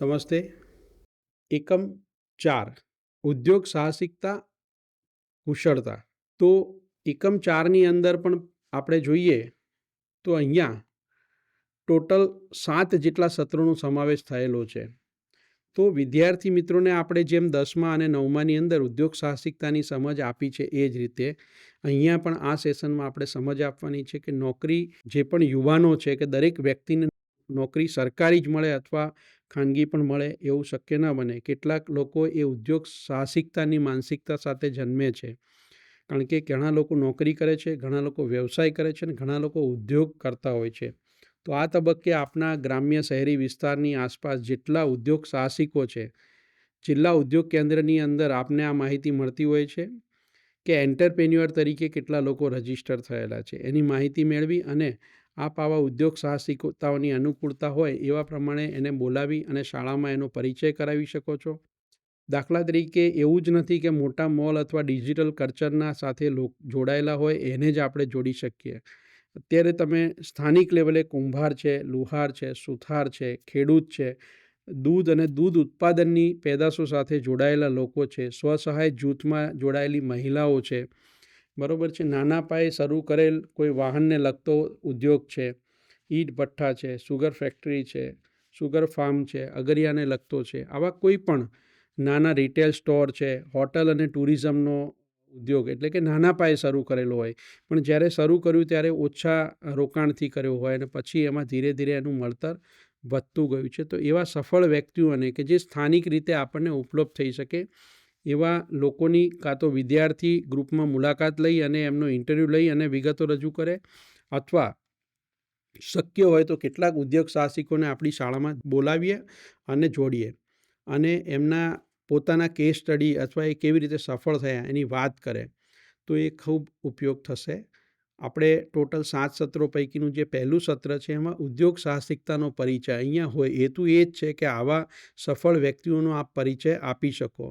નમસ્તે એકમ ચાર ઉદ્યોગ સાહસિકતા કુશળતા તો એકમ ચારની અંદર પણ આપણે જોઈએ તો અહીંયા ટોટલ સાત જેટલા સત્રોનો સમાવેશ થયેલો છે. તો વિદ્યાર્થી મિત્રોને આપણે જેમ દસમા અને નવમાની અંદર ઉદ્યોગ સાહસિકતાની સમજ આપી છે એ જ રીતે અહીંયા પણ આ સેશનમાં આપણે સમજ આપવાની છે કે નોકરી જે પણ યુવાનો છે કે દરેક વ્યક્તિને નોકરી સરકારી જ મળે અથવા ખાનગી પણ મળે એવું શક્ય ન બને. કેટલાક લોકો એ ઉદ્યોગ સાહસિકતાની માનસિકતા સાથે જન્મે છે. કારણ કે ઘણા લોકો નોકરી કરે છે, ઘણા લોકો વ્યવસાય કરે છે અને ઘણા લોકો ઉદ્યોગ કરતા હોય છે. તો આ તબક્કે આપણા ગ્રામ્ય શહેરી વિસ્તારની આસપાસ જેટલા ઉદ્યોગ સાહસિકો છે જિલ્લા ઉદ્યોગ કેન્દ્રની અંદર આપને આ માહિતી મળતી હોય છે કે એન્ટરપ્રેન્યુઅર તરીકે કેટલા લોકો રજિસ્ટર થયેલા છે. એની માહિતી મેળવી અને આપ આવા ઉદ્યોગ સાહસિકતાઓની અનુકૂળતા હોય એવા પ્રમાણે એને બોલાવી અને શાળામાં એનો પરિચય કરાવી શકો છો. દાખલા તરીકે એવું જ નથી કે મોટા મોલ અથવા ડિજિટલ કલ્ચરના સાથે જોડાયેલા હોય એને જ આપણે જોડી શકીએ. અત્યારે તમે સ્થાનિક લેવલે કુંભાર છે, લુહાર છે, સુથાર છે, ખેડૂત છે, દૂધ અને દૂધ ઉત્પાદનની પેદાશો સાથે જોડાયેલા લોકો છે, સ્વસહાય જૂથમાં જોડાયેલી મહિલાઓ છે બરાબર છે. નાના પાયે શરૂ કરેલ કોઈ વાહનને લગતો ઉદ્યોગ છે. ઈંટ ભઠ્ઠા છે, સુગર ફેક્ટરી છે, સુગર ફાર્મ છે, અગરિયાને લગતો છે. આવા કોઈ પણ નાના રિટેલ સ્ટોર છે, હોટલ અને ટુરિઝમનો ઉદ્યોગ એટલે કે નાના પાયે શરૂ કરેલો હોય. પણ જ્યારે શરૂ કર્યું ત્યારે ઓછા રોકાણથી કર્યો હોય અને પછી એમાં ધીરે ધીરે એનું મળતર વધતું ગયું છે. તો એવા સફળ વ્યક્તિઓને કે જે સ્થાનિક રીતે આપણને ઉપલબ્ધ થઈ શકે એવા લોકોની કાં તો વિદ્યાર્થી ગ્રુપમાં મુલાકાત લઈ અને એમનો ઇન્ટરવ્યૂ લઈ અને વિગતો રજૂ કરે અથવા શક્ય હોય તો કેટલાક ઉદ્યોગ સાહસિકોને આપણી શાળામાં બોલાવીએ અને જોડીએ અને એમના પોતાના કેસ સ્ટડી અથવા એ કેવી રીતે સફળ થયા એની વાત કરે, તો એ ખૂબ ઉપયોગ થશે. આપણે ટોટલ સાત સત્રો પૈકીનું જે પહેલું સત્ર છે એમાં ઉદ્યોગ સાહસિકતાનો પરિચય અહીંયા હોય, હેતુ એ જ છે કે આવા સફળ વ્યક્તિઓનો આપ પરિચય આપી શકો.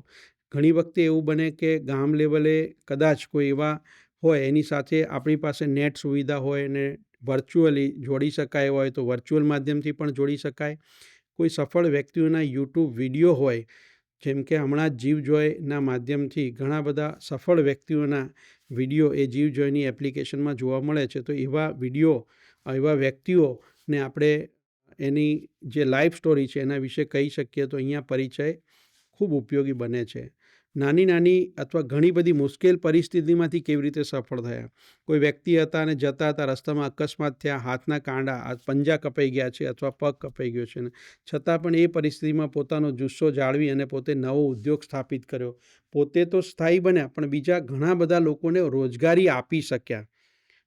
ઘણી વખતે એવું બને કે ગામ લેવલે કદાચ કોઈ એવા હોય, એની સાથે આપણી પાસે નેટ સુવિધા હોય ને વર્ચ્યુઅલી જોડી શકાય હોય, તો વર્ચ્યુઅલ માધ્યમથી પણ જોડી શકાય. કોઈ સફળ વ્યક્તિઓના યુટ્યુબ વીડિયો હોય, જેમ કે હમણાં જીવજોયના માધ્યમથી ઘણા બધા સફળ વ્યક્તિઓના વીડિયો એ જીવજોયની એપ્લિકેશનમાં જોવા મળે છે, તો એવા વીડિયો, એવા વ્યક્તિઓને આપણે એની જે લાઈફ સ્ટોરી છે એના વિશે કહી શકીએ તો અહીંયા પરિચય ખૂબ ઉપયોગી બને છે. નાની નાની અથવા ઘણી બધી મુશ્કેલ પરિસ્થિતિમાંથી કેવી રીતે સફળ થયા? કોઈ વ્યક્તિ હતા અને જતા હતા, રસ્તામાં અકસ્માત થયા, હાથના કાંડા પંજા કપાઈ ગયા છે અથવા પગ કપાઈ ગયો છે ને? છતાં પણ એ પરિસ્થિતિમાં પોતાનો જુસ્સો જાળવી અને પોતે નવો ઉદ્યોગ સ્થાપિત કર્યો. પોતે તો સ્થાયી બન્યા, પણ બીજા ઘણા બધા લોકોને રોજગારી આપી શક્યા.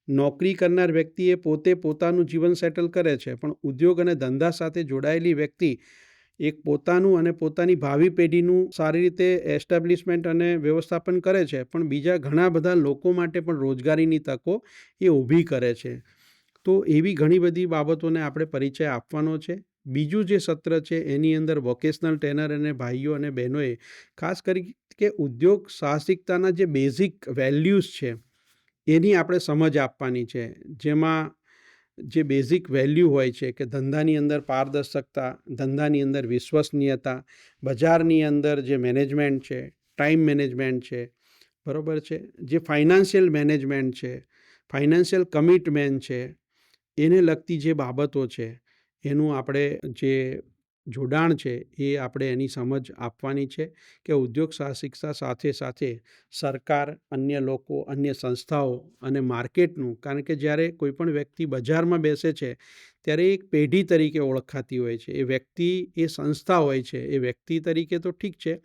નોકરી કરનાર વ્યક્તિએ પોતે પોતાનું જીવન સેટલ કરે છે, પણ ઉદ્યોગ અને ધંધા સાથે જોડાયેલી વ્યક્તિ એક પોતાનું અને પોતાની ભાવિ પેઢીનું સારી રીતે એસ્ટાબ્લિશમેન્ટ અને વ્યવસ્થાપન કરે છે, પણ બીજા ઘણા બધા લોકો માટે પણ રોજગારીની તકો એ ઊભી કરે છે. તો એવી ઘણી બધી બાબતોને આપણે પરિચય આપવાનો છે. બીજું જે સત્ર છે, એની અંદર વોકેશનલ ટ્રેનર અને ભાઈઓ અને બહેનોએ, ખાસ કરી કે ઉદ્યોગ સાહસિકતાના જે બેઝિક વેલ્યુઝ છે, એની આપણે સમજ આપવાની છે. જેમાં જે બેઝિક વેલ્યુ હોય છે કે ધંધાની અંદર પારદર્શકતા, ધંધાની અંદર વિશ્વસનીયતા, બજારની અંદર જે મેનેજમેન્ટ છે, ટાઈમ મેનેજમેન્ટ છે, બરાબર છે? જે ફાઇનાન્શિયલ મેનેજમેન્ટ છે, ફાઇનાન્શિયલ કમિટમેન્ટ છે, એને લગતી જે બાબતો છે, એનું આપણે જે જોડાણ છે એ આપણે એની સમજ આપવાની છે કે ઉદ્યોગ સાહસિકતા સાથે સાથે સરકાર, અન્ય લોકો, અન્ય સંસ્થાઓ અને માર્કેટનું, કારણ કે જ્યારે કોઈપણ વ્યક્તિ બજારમાં બેસે છે, ત્યારે એક પેઢી તરીકે ઓળખાતી હોય છે. એ વ્યક્તિ, એ સંસ્થા હોય છે. એ વ્યક્તિ તરીકે તો ઠીક છે,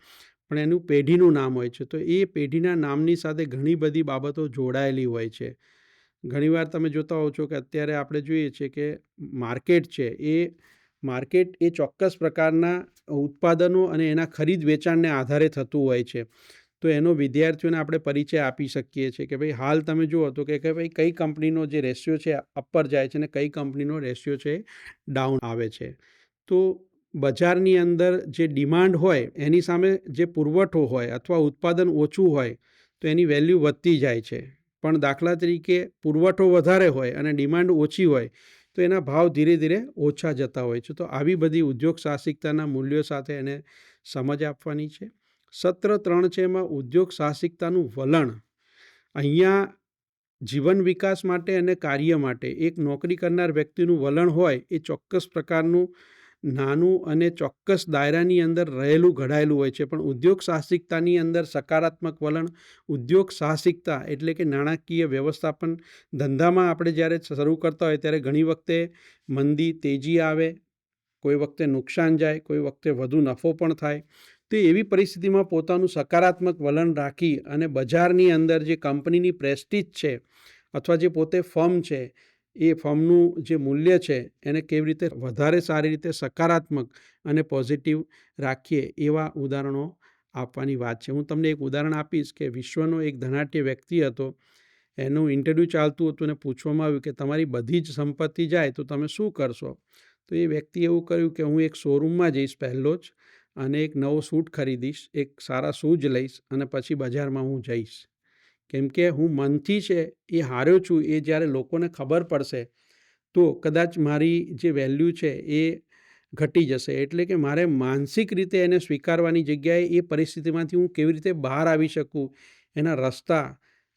પણ એનું પેઢીનું નામ હોય છે. તો એ પેઢીના નામની સાથે ઘણી બધી બાબતો જોડાયેલી હોય છે. ઘણીવાર તમે જોતા હો છો કે અત્યારે આપણે જોઈએ છીએ કે માર્કેટ છે એ માર્કેટ એ ચોક્કસ પ્રકારના ઉત્પાદનો અને એના ખરીદ વેચાણને આધારે થતું હોય છે. તો એનો વિદ્યાર્થીઓને આપણે પરિચય આપી શકીએ છીએ કે ભાઈ, હાલ તમે જુઓ તો કે ભાઈ, કઈ કંપનીનો જે રેશિયો છે અપર જાય છે અને કઈ કંપનીનો રેશિયો છે ડાઉન આવે છે. તો બજારની અંદર જે ડિમાન્ડ હોય, એની સામે જે પુરવઠો હોય અથવા ઉત્પાદન ઓછું હોય, તો એની વેલ્યુ વધતી જાય છે. પણ દાખલા તરીકે પુરવઠો વધારે હોય અને ડિમાન્ડ ઓછી હોય તો એના ભાવ ધીરે ધીરે ઓછા જતા હોય છે. તો આવી બધી ઉદ્યોગ સાહસિકતાના મૂલ્યો સાથે એને સમજ આપવાની છે. સત્ર ત્રણ છે એમાં ઉદ્યોગ સાહસિકતાનું વલણ. અહીંયા જીવન વિકાસ માટે અને કાર્ય માટે એક નોકરી કરનાર વ્યક્તિનું વલણ હોય એ ચોક્કસ પ્રકારનું નાનું અને ચોક્કસ દાયરાની અંદર રહેલું ઘડાયેલું હોય છે. પણ ઉદ્યોગ સાહસિકતાની અંદર સકારાત્મક વલણ, ઉદ્યોગ સાહસિકતા એટલે કે નાણાકીય વ્યવસ્થાપન ધંધામાં આપણે જ્યારે શરૂ કરતા હોય ત્યારે ઘણી વખતે મંદી તેજી આવે, કોઈ વખતે નુકસાન જાય, કોઈ વખતે વધુ નફો પણ થાય. તો એવી પરિસ્થિતિમાં પોતાનું સકારાત્મક વલણ રાખી અને બજારની અંદર જે કંપનીની પ્રેસ્ટીજ છે અથવા જે પોતે ફર્મ છે એ ફર્મનું જે મૂલ્ય છે, એને કેવી રીતે વધારે સારી રીતે સકારાત્મક અને પોઝિટિવ રાખીએ એવા ઉદાહરણો આપવાની વાત છે. હું તમને એક ઉદાહરણ આપીશ કે વિશ્વનો એક ધનાટ્ય વ્યક્તિ હતો. એનું ઇન્ટરવ્યૂ ચાલતું હતું અને પૂછવામાં આવ્યું કે તમારી બધી જ સંપત્તિ જાય તો તમે શું કરશો? તો એ વ્યક્તિ એવું કર્યું કે હું એક શોરૂમમાં જઈશ પહેલો જ અને એક નવો સૂટ ખરીદીશ, એક સારા શૂઝ લઈશ અને પછી બજારમાં હું જઈશ. કેમ કે હું મનથી છે એ હાર્યો છું, એ જ્યારે લોકોને ખબર પડશે, તો કદાચ મારી જે વેલ્યુ છે એ ઘટી જશે. એટલે કે મારે માનસિક રીતે એને સ્વીકારવાની જગ્યાએ એ પરિસ્થિતિમાંથી હું કેવી રીતે બહાર આવી શકું, એના રસ્તા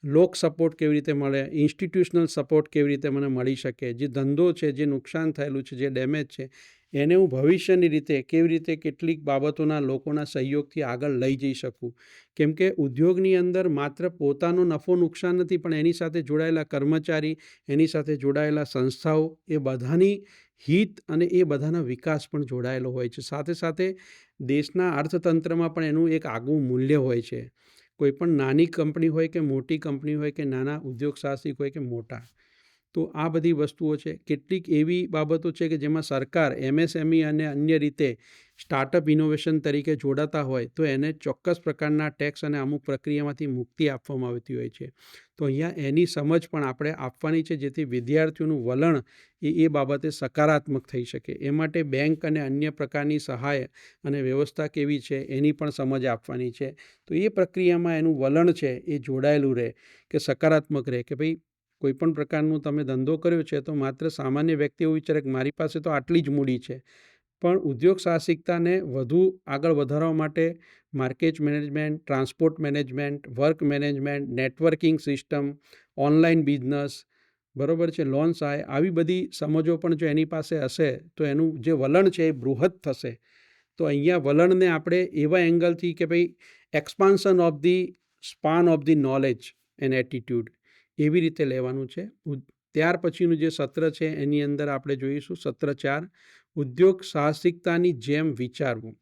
લોક સપોર્ટ કેવી રીતે મળે, ઇન્સ્ટિટ્યુશનલ સપોર્ટ કેવી રીતે મને મળી શકે, જે ધંધો છે, જે નુકસાન થયેલું છે, જે ડેમેજ છે, એને હું ભવિષ્યની રીતે કેવી રીતે કેટલીક બાબતોના લોકોના સહયોગથી આગળ લઈ જઈ શકું? કેમ કે ઉદ્યોગની અંદર માત્ર પોતાનો નફો નુકસાન નથી, પણ એની સાથે જોડાયેલા કર્મચારી, એની સાથે જોડાયેલા સંસ્થાઓ, એ બધાની હિત અને એ બધાના વિકાસ પણ જોડાયેલો હોય છે. સાથે સાથે દેશના અર્થતંત્રમાં પણ એનું એક આગવું મૂલ્ય હોય છે. કોઈ પણ નાની કંપની હોય કે મોટી કંપની હોય કે નાના ઉદ્યોગ સાહસિક હોય કે મોટા તો આ બધી વસ્તુઓ છે. કેટલીક એવી બાબતો છે કે જેમાં સરકાર, એમએસએમઈ અને અન્ય રીતે સ્ટાર્ટઅપ ઇનોવેશન તરીકે જોડાતા હોય, તો એને ચોક્કસ પ્રકારના ટેક્સ અને અમુક પ્રક્રિયામાંથી મુક્તિ આપવામાં આવતી હોય છે. તો અહીંયા એની સમજ પણ આપણે આપવાની છે, જેથી વિદ્યાર્થીઓનું વલણ એ એ બાબતે સકારાત્મક થઈ શકે. એ માટે બેંક અને અન્ય પ્રકારની સહાય અને વ્યવસ્થા કેવી છે એની પણ સમજ આપવાની છે. તો એ પ્રક્રિયામાં એનું વલણ છે એ જોડાયેલું રહે, કે સકારાત્મક રહે, કે ભાઈ કોઈ પણ પ્રકારનું તમે ધંધો કર્યો છે, તો માત્ર સામાન્ય વ્યક્તિ એવું વિચારે કે મારી પાસે તો આટલી જ મૂડી છે. પણ ઉદ્યોગ સાહસિકતાને વધુ આગળ વધારવા માટે market management, transport management, work management, networking system, online business, બરાબર છે, લોન સહાય, આવી બધી સમજો પણ જો એની પાસે હશે, તો એનું જે વલણ છે એ બૃહદ થશે. તો અહીંયા વલણને આપણે એવા એંગલથી કે ભાઈ expansion of the span of the knowledge and attitude એવી રીતે લેવાનું છે. ત્યાર પછીનું જે સત્ર છે એની અંદર આપણે જોઈશું સત્ર ચાર, ઉદ્યોગ સાહસિકતાની જેમ વિચારવું.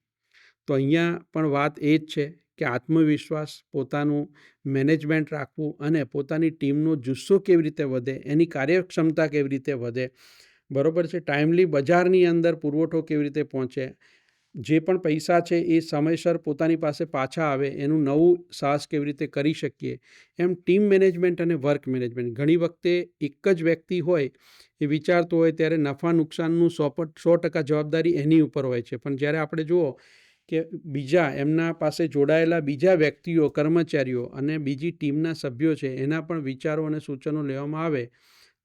તો અહીંયા પણ વાત એ જ છે કે આત્મવિશ્વાસ, પોતાનું મેનેજમેન્ટ રાખવું અને પોતાની ટીમનો જુસ્સો કેવી રીતે વધે, એની કાર્યક્ષમતા કેવી રીતે વધે, બરાબર છે? ટાઈમલી બજારની અંદર પુરવઠો કેવી રીતે પહોંચે જે પણ પૈસા છે એ સમયસર પોતાની પાસે પાછા આવે, એનું નવું સાહસ કેવી રીતે કરી શકીએ? એમ ટીમ મેનેજમેન્ટ અને વર્ક મેનેજમેન્ટ. ઘણી વખતે એક જ વ્યક્તિ હોય એ વિચારતો હોય ત્યારે નફા નુકસાનનું સો સો ટકા જવાબદારી એની ઉપર હોય છે. પણ જ્યારે આપણે જુઓ કે બીજા એમના પાસે જોડાયેલા બીજા વ્યક્તિઓ, કર્મચારીઓ અને બીજી ટીમના સભ્યો છે, એના પણ વિચારો અને સૂચનો લેવામાં આવે,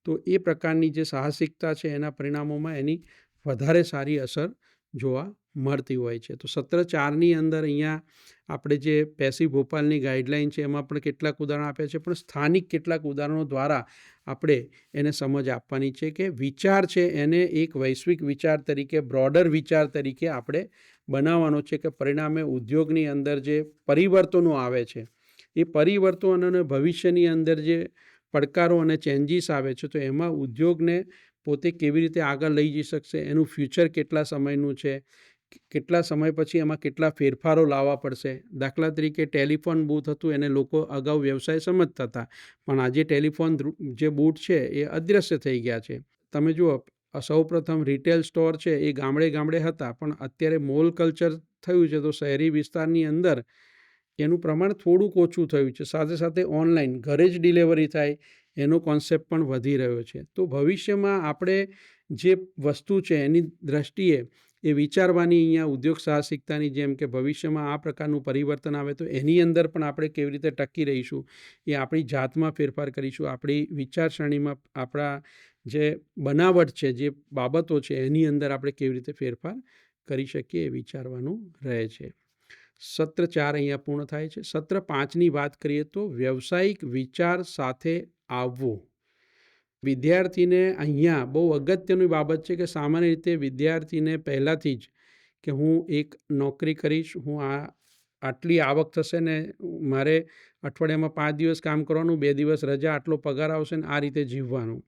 તો એ પ્રકારની જે સાહસિકતા છે, એના પરિણામોમાં એની વધારે સારી અસર જોવા મળતી હોય છે. તો સત્ર ચારની અંદર અહીંયા આપણે જે પેસી ભોપાલની ગાઈડલાઇન છે, એમાં પણ કેટલાક ઉદાહરણ આપ્યા છે. પણ સ્થાનિક કેટલાક ઉદાહરણો દ્વારા આપણે એને સમજ આપવાની છે કે વિચાર છે એને એક વૈશ્વિક વિચાર તરીકે બ્રોડર વિચાર તરીકે આપણે બનાવવાનો છે કે પરિણામે ઉદ્યોગની અંદર જે પરિવર્તનો આવે છે, એ પરિવર્તન અને ભવિષ્યની અંદર જે પડકારો અને ચેન્જીસ આવે છે, તો એમાં ઉદ્યોગને પોતે કેવી રીતે આગળ લઈ જઈ શકશે, એનું ફ્યુચર કેટલા સમયનું છે કેટલા સમય પછી એમાં કેટલા ફેરફારો લાવવા પડશે? દાખલા તરીકે ટેલિફોન બૂથ હતું, એને લોકો અગાઉ વ્યવસાય સમજતા હતા. પણ આજે ટેલિફોન જે બૂથ છે, એ અદૃશ્ય થઈ ગયા છે. તમે જુઓ સૌપ્રથમ રિટેલ સ્ટોર છે, એ ગામડે ગામડે હતા, પણ અત્યારે મોલ કલ્ચર થયું છે, તો શહેરી વિસ્તારની અંદર એનું પ્રમાણ થોડુંક ઓછું થયું છે. સાથે સાથે ઓનલાઈન, ઘરે જ ડિલિવરી થાય, એનો કોન્સેપ્ટ પણ વધી રહ્યો છે. તો ભવિષ્યમાં આપણે જે વસ્તુ છે, એની દ્રષ્ટિએ એ વિચારવાની અહીંયા ઉદ્યોગ સાહસિકતાની જેમ કે ભવિષ્યમાં આ પ્રકારનું પરિવર્તન આવે તો એની અંદર પણ આપણે કેવી રીતે ટકી રહીશું, એ આપણી જાતમાં ફેરફાર કરીશું. આપણી વિચારસરણીમાં આપણા જે બનાવટ છે, જે બાબતો છે, એની અંદર આપણે કેવી રીતે ફેરફાર કરી શકીએ એ વિચારવાનું રહે છે. સત્ર ચાર અહીંયા પૂર્ણ થાય છે. સત્ર પાંચની વાત કરીએ તો વ્યવસાયિક વિચાર સાથે આવવું. વિદ્યાર્થીને અહીંયા બહુ અગત્યની બાબત છે કે સામાન્ય રીતે વિદ્યાર્થીને પહેલાંથી જ કે હું એક નોકરી કરીશ, હું આ આટલી આવક થશે ને મારે અઠવાડિયામાં પાંચ દિવસ કામ કરવાનું, બે દિવસ રજા, આટલો પગાર આવશે ને આ રીતે જીવવાનું.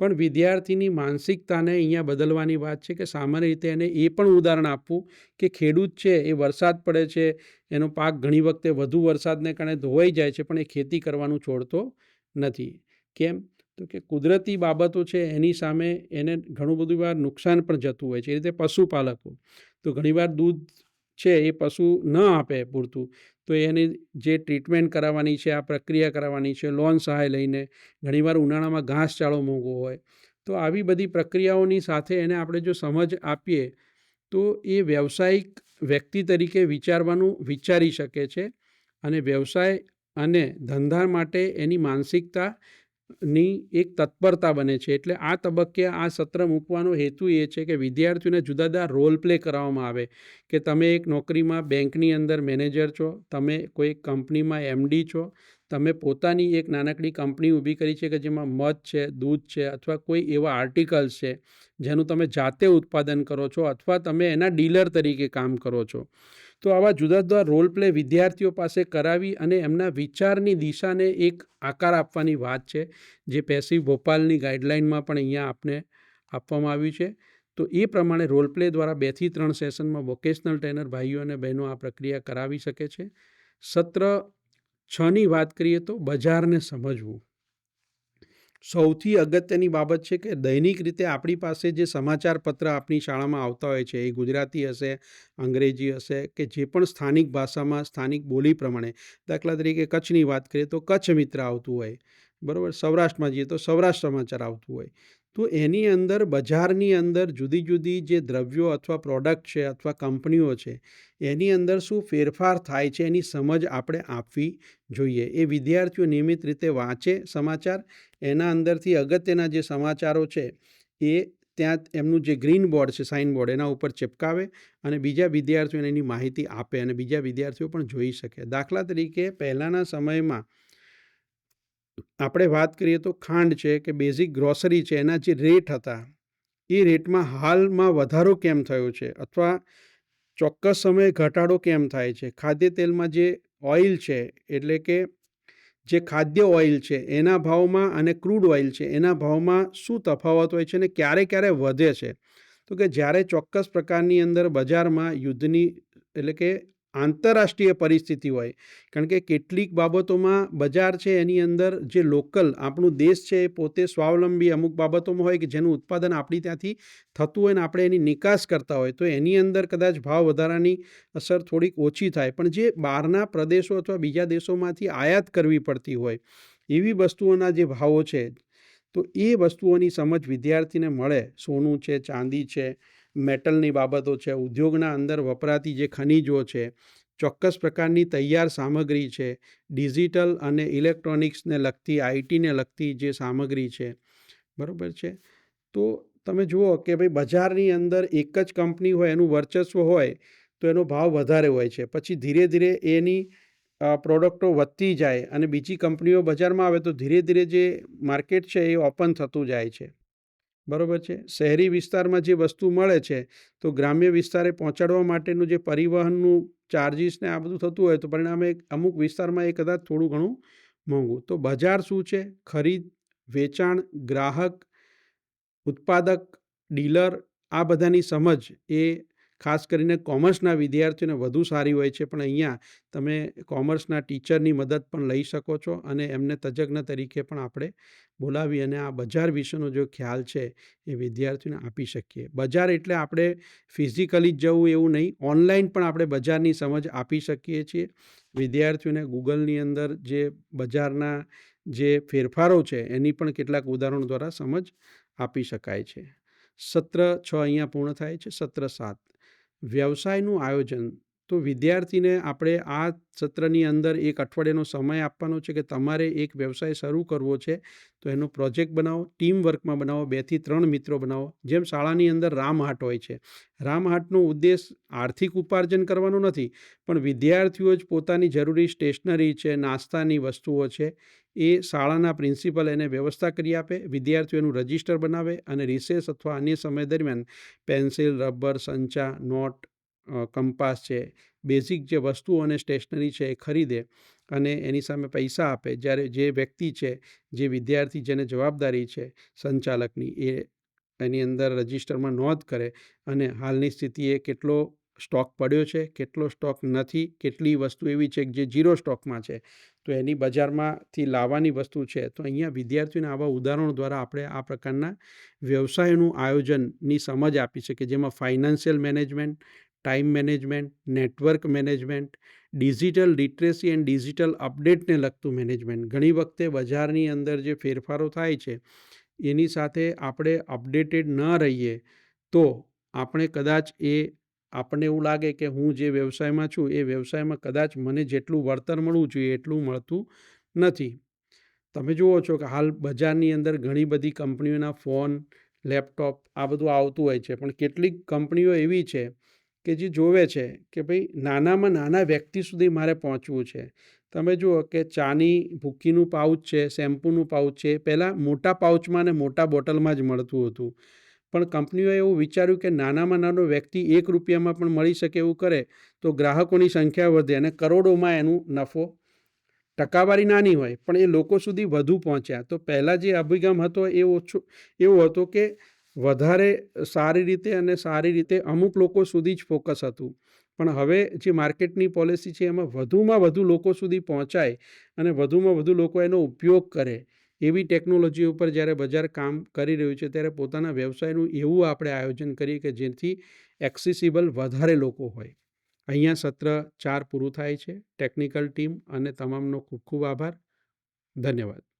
પણ વિદ્યાર્થીની માનસિકતાને અહીંયા બદલવાની વાત છે કે સામાન્ય રીતે એને એ પણ ઉદાહરણ આપવું કે ખેડૂત છે, એ વરસાદ પડે છે, એનો પાક ઘણી વખતે વધુ વરસાદને કારણે ધોવાઈ જાય છે, પણ એ ખેતી કરવાનું છોડતો નથી. કેમ? તો કે કુદરતી બાબતો છે એની સામે એને ઘણું બધું વાર નુકસાન પણ જતું હોય છે. એ રીતે પશુપાલકો, તો ઘણીવાર દૂધ છે એ પશુ ન આપે પૂરતું, તો એની જે ટ્રીટમેન્ટ કરાવવાની છે, આ પ્રક્રિયા કરાવવાની છે, લોન સહાય લઈને ઘણીવાર ઉનાળામાં ઘાસચાળો મોંઘો હોય, તો આવી બધી પ્રક્રિયાઓની સાથે એને આપણે જો સમજ આપીએ, તો એ વ્યવસાયિક વ્યક્તિ તરીકે વિચારવાનું વિચારી શકે છે અને વ્યવસાય અને ધંધા માટે એની માનસિકતા ની એક તત્પરતા બને છે. એટલે આ તબક્કે આ સત્ર મૂકવાનો હેતુ એ છે કે વિદ્યાર્થીઓને જુદા જુદા રોલ પ્લે કરાવવામાં આવે. કે તમે એક નોકરીમાં બેંકની અંદર મેનેજર છો, તમે કોઈ કંપનીમાં એમડી છો, તમે પોતાની એક નાનકડી કંપની ઊભી કરી છે કે જેમાં મધ છે, દૂધ છે અથવા કોઈ એવા આર્ટિકલ્સ છે જેનું તમે જાતે ઉત્પાદન કરો છો અથવા તમે એના ડીલર તરીકે કામ કરો છો. તો આવા જુદા જુદા રોલ પ્લે વિદ્યાર્થીઓ પાસે કરાવી અને એમના વિચારની દિશાને એક આકાર આપવાની વાત છે, જે પેસિવ ભોપાલની ગાઈડલાઇનમાં પણ અહીંયા આપને આપવામાં આવ્યું છે. તો એ પ્રમાણે રોલ પ્લે દ્વારા બેથી ત્રણ સેશનમાં વોકેશનલ ટ્રેનર ભાઈઓ અને બહેનો આ પ્રક્રિયા કરાવી શકે છે. સત્ર છની વાત કરીએ તો બજારને સમજવું. સૌથી અગત્યની બાબત છે કે દૈનિક રીતે આપણી પાસે જે સમાચાર પત્ર આપણી શાળામાં આવતા હોય છે, એ ગુજરાતી હશે, અંગ્રેજી હશે કે જે પણ સ્થાનિક ભાષામાં સ્થાનિક બોલી પ્રમાણે, દાખલા તરીકે કચ્છની વાત કરીએ તો કચ્છ મિત્ર આવતું હોય, બરાબર? સૌરાષ્ટ્રમાં જઈએ તો સૌરાષ્ટ્ર સમાચાર આવતું હોય. તો એની અંદર, બજારની અંદર જુદી જુદી જે દ્રવ્યો અથવા પ્રોડક્ટ છે અથવા કંપનીઓ છે, એની અંદર શું ફેરફાર થાય છે એની સમજ આપણે આપવી જોઈએ. એ વિદ્યાર્થીઓ નિયમિત રીતે વાંચે સમાચાર, એના અંદરથી અગત્યના જે સમાચારો છે, એ ત્યાં એમનું જે ગ્રીન બોર્ડ છે સાઇન બોર્ડ એના ઉપર ચિપકાવે અને બીજા વિદ્યાર્થીઓને એની માહિતી આપે અને બીજા વિદ્યાર્થીઓ પણ જોઈ શકે. દાખલા તરીકે પહેલાંના સમયમાં આપણે વાત કરીએ તો ખાંડ છે કે બેઝિક ગ્રોસરી છે, એના જે રેટ હતા, એ રેટમાં હાલમાં વધારો કેમ થયો છે? અથવા ચોક્કસ સમયે ઘટાડો કેમ થાય છે? ખાદ્ય તેલમાં જે ઓઇલ છે, એટલે કે જે ખાદ્ય ઓઇલ છે, એના ભાવમાં અને ક્રૂડ ઓઇલ છે, એના ભાવમાં શું તફાવત હોય છે અને ક્યારે ક્યારે વધે છે? તો કે જ્યારે ચોક્કસ પ્રકારની અંદર બજારમાં યુદ્ધની, એટલે કે આંતરરાષ્ટ્રીય પરિસ્થિતિ હોય. કારણ કે કેટલીક બાબતોમાં બજાર છે એની અંદર જે લોકલ આપણું દેશ છે એ પોતે સ્વાવલંબી અમુક બાબતોમાં હોય કે જેનું ઉત્પાદન આપણી ત્યાંથી થતું હોય ને આપણે એની નિકાસ કરતા હોય, તો એની અંદર કદાચ ભાવ વધારાની અસર થોડીક ઓછી થાય. પણ જે બહારના પ્રદેશો અથવા બીજા દેશોમાંથી આયાત કરવી પડતી હોય, એવી વસ્તુઓના જે ભાવો છે, તો એ વસ્તુઓની સમજ વિદ્યાર્થીને મળે. સોનું છે, ચાંદી છે મેટલની બાબતો છે, ઉદ્યોગના અંદર વપરાતી જે ખનિજો છે, ચોક્કસ પ્રકારની તૈયાર સામગ્રી છે, ડિજિટલ અને ઇલેક્ટ્રોનિક્સને લગતી, આઈટીને લગતી જે સામગ્રી છે. બરાબર છે? તો તમે જુઓ કે ભાઈ બજારની અંદર એક જ કંપની હોય, એનું વર્ચસ્વ હોય, તો એનો ભાવ વધારે હોય છે. પછી ધીરે ધીરે એની પ્રોડક્ટો વધતી જાય અને બીજી કંપનીઓ બજારમાં આવે તો ધીરે ધીરે જે માર્કેટ છે એ ઓપન થતું જાય છે. બરાબર છે? શહેરી વિસ્તારમાં જે વસ્તુ મળે છે, તો ગ્રામ્ય વિસ્તારે પહોંચાડવા માટેનું જે પરિવહનનું ચાર્જિસ ને આ બધું થતું હોય તો પરિણામે અમુક વિસ્તારમાં એ કદાચ થોડું ઘણું મોંઘું. તો બજાર શું છે? ખરીદ, વેચાણ, ગ્રાહક, ઉત્પાદક, ડીલર આ બધાની સમજ એ ખાસ કરીને કોમર્સના વિદ્યાર્થીઓને વધુ સારી હોય છે. પણ અહીંયા તમે કોમર્સના ટીચરની મદદ પણ લઈ શકો છો અને એમને તજજ્ઞ તરીકે પણ આપણે બોલાવી અને આ બજાર વિશેનો જો ખ્યાલ છે એ વિદ્યાર્થીઓને આપી શકીએ. બજાર એટલે આપણે ફિઝિકલી જ જવું એવું નહીં, ઓનલાઈન પણ આપણે બજારની સમજ આપી શકીએ છીએ. વિદ્યાર્થીઓને ગૂગલની અંદર જે બજારના જે ફેરફારો છે એની પણ કેટલાક ઉદાહરણો દ્વારા સમજ આપી શકાય છે. સત્ર છ અહીંયા પૂર્ણ થાય છે, સત્ર સાત. વ્યવસાયનું આયોજન. તો વિદ્યાર્થીને આપણે આ સત્રની અંદર એક અઠવાડિયાનો સમય આપવાનો છે કે તમારે એક વ્યવસાય શરૂ કરવો છે, તો એનો પ્રોજેક્ટ બનાવો ટીમ વર્કમાં બનાવો બેથી ત્રણ મિત્રો બનાવો, જેમ શાળાની અંદર રામહાટ હોય છે. રામહાટનો ઉદ્દેશ આર્થિક ઉપાર્જન કરવાનો નથી, પણ વિદ્યાર્થીઓ જ પોતાની જરૂરી સ્ટેશનરી છે, નાસ્તાની વસ્તુઓ છે એ શાળાના પ્રિન્સિપલ એને વ્યવસ્થા કરી આપે, વિદ્યાર્થીઓનું રજિસ્ટર બનાવે અને રિસેસ અથવા અન્ય સમય દરમિયાન પેન્સિલ રબર સંચા નોટ કંપાસ છે બેઝિક જે વસ્તુઓ અને સ્ટેશનરી છે એ ખરીદે અને એની સામે પૈસા આપે. જ્યારે જે વ્યક્તિ છે, જે વિદ્યાર્થી જેને જવાબદારી છે સંચાલકની, એ એની અંદર રજિસ્ટરમાં નોંધ કરે અને હાલની સ્થિતિએ કેટલો સ્ટોક પડ્યો છે, કેટલો સ્ટોક નથી, કેટલી વસ્તુ એવી છે જે ઝીરો સ્ટોકમાં છે. તો એની બજારમાંથી લાવવાની વસ્તુ છે. તો અહીંયા વિદ્યાર્થીઓને આવા ઉદાહરણો દ્વારા આપણે આ પ્રકારના વ્યવસાયનું આયોજનની સમજ આપી કે જેમાં financial management time management, network management, digital literacy and digital અપડેટને લગતું મેનેજમેન્ટ. ઘણી વખતે બજારની અંદર જે ફેરફારો થાય છે, એની સાથે આપણે અપડેટેડ ન રહીએ તો આપણે કદાચ એ આપણને એવું લાગે કે હું જે વ્યવસાયમાં છું, એ વ્યવસાયમાં કદાચ મને જેટલું વળતર મળવું જોઈએ, એટલું મળતું નથી. તમે જુઓ છો કે હાલ બજારની અંદર ઘણી બધી કંપનીઓના ફોન, લેપટોપ આ બધું આવતું હોય છે. પણ કેટલીક કંપનીઓ એવી છે કે જે જોવે છે કે ભાઈ નાનામાં નાના વ્યક્તિ સુધી મારે પહોંચવું છે. તમે જુઓ કે ચાની ભૂકીનું પાઉચ છે, શેમ્પૂનું પાઉચ છે પહેલાં મોટા પાઉચમાં અને મોટા બોટલમાં જ મળતું હતું. પણ કંપનીઓએ એવું વિચાર્યું કે નાનામાં નાનો વ્યક્તિ એક રૂપિયામાં પણ મળી શકે એવું કરે, તો ગ્રાહકોની સંખ્યા વધે અને કરોડોમાં એનું નફો, ટકાવારી નાની હોય, પણ એ લોકો સુધી વધુ પહોંચ્યા. તો પહેલાં જે અભિગમ હતો એ ઓછો, એવો હતો કે વધારે સારી રીતે અને સારી રીતે અમુક લોકો સુધી જ ફોકસ હતું. પણ હવે જે માર્કેટની પોલિસી છે એમાં વધુમાં વધુ લોકો સુધી પહોંચાય અને વધુમાં વધુ લોકો એનો ઉપયોગ કરે. એવી ટેકનોલોજી ઉપર જ્યારે બજાર કામ કરી રહ્યું છે, ત્યારે પોતાના વ્યવસાયનું એવું આપણે આયોજન કરીએ કે જેથી એક્સેસિબલ વધારે લોકો હોય. અહીંયા સત્ર ચાર પૂરું થાય છે. ટેકનિકલ ટીમ અને તમામનો ખૂબ ખૂબ આભાર. ધન્યવાદ.